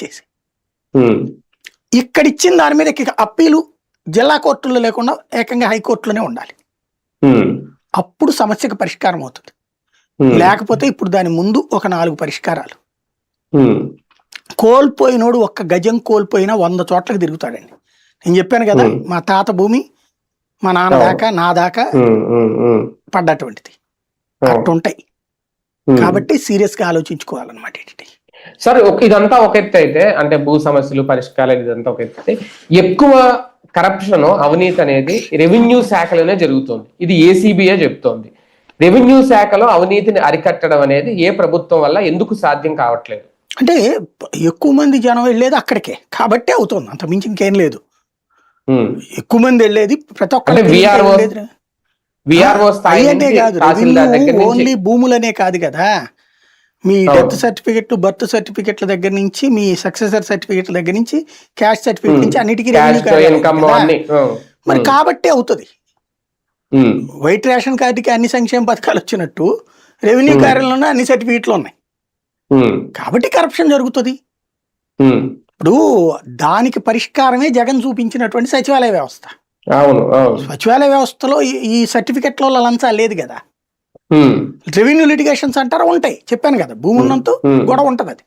ఇచ్చేసి ఇక్కడ ఇచ్చిన దాని మీద అప్పీలు జిల్లా కోర్టుల్లో లేకుండా ఏకంగా హైకోర్టులోనే ఉండాలి. అప్పుడు సమస్యకు పరిష్కారం అవుతుంది. లేకపోతే ఇప్పుడు దాని ముందు ఒక నాలుగు పరిష్కారాలు. కోల్పోయినోడు ఒక్క గజం కోల్పోయినా వంద చోట్లకి తిరుగుతాడండి. నేను చెప్పాను కదా. మా తాత భూమి మా నాన్న. దాకా నా దాకా పడ్డటువంటిది. అట్టుంటాయి. కాబట్టి సీరియస్గా ఆలోచించుకోవాలన్నమాట ఇది సరే ఇదంతా ఒక ఎత్తు అయితే అంటే భూ సమస్యలు పరిష్కారాలు ఇదంతా ఒక ఎత్తు అయితే ఎక్కువ కరప్షన్ అవినీతి అనేది రెవెన్యూ శాఖలోనే జరుగుతుంది. ఇది ఏసీబీఏ చెప్తోంది. రెవెన్యూ శాఖలో అవినీతిని అరికట్టడం అనేది ఏ ప్రభుత్వం వల్ల ఎందుకు సాధ్యం కావట్లేదు? అంటే ఎక్కువ మంది జనం వెళ్ళేది అక్కడికే. కాబట్టే అవుతుంది. అంత మించి ఇంకేం లేదు. ఎక్కువ మంది వెళ్ళేది ప్రతి ఒక్కరు విఆర్ఓ స్థాయి కాదు. ఓన్లీ భూములనే కాదు కదా. మీ. డెత్ సర్టిఫికెట్ బర్త్ సర్టిఫికెట్ల దగ్గర నుంచి మీ సక్సెసర్ సర్టిఫికెట్ల దగ్గర నుంచి క్యాష్ సర్టిఫికెట్. నుంచి అన్నిటికీ మరి కాబట్టే అవుతుంది. వైట్ రేషన్ కార్డుకి అన్ని సంక్షేమ పథకాలు వచ్చినట్టు రెవెన్యూ. కార్యాలయంలో అన్ని సర్టిఫికెట్లు ఉన్నాయి. కాబట్టి కరప్షన్ జరుగుతుంది. ఇప్పుడు దానికి పరిష్కారమే జగన్ చూపించినటువంటి సచివాలయ వ్యవస్థ. అవును సచివాలయ వ్యవస్థలో ఈ- ఈ సర్టిఫికెట్లో లంచా లేదు కదా? రెవెన్యూ లిటిగేషన్స్ అంటారా? ఉంటాయి. చెప్పాను కదా భూమి ఉన్నంత గొడవ ఉంటది అది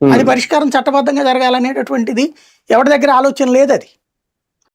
అది పరిష్కారం చట్టబద్ధంగా జరగాలనేటటువంటిది ఎవరి దగ్గర ఆలోచన లేదు అది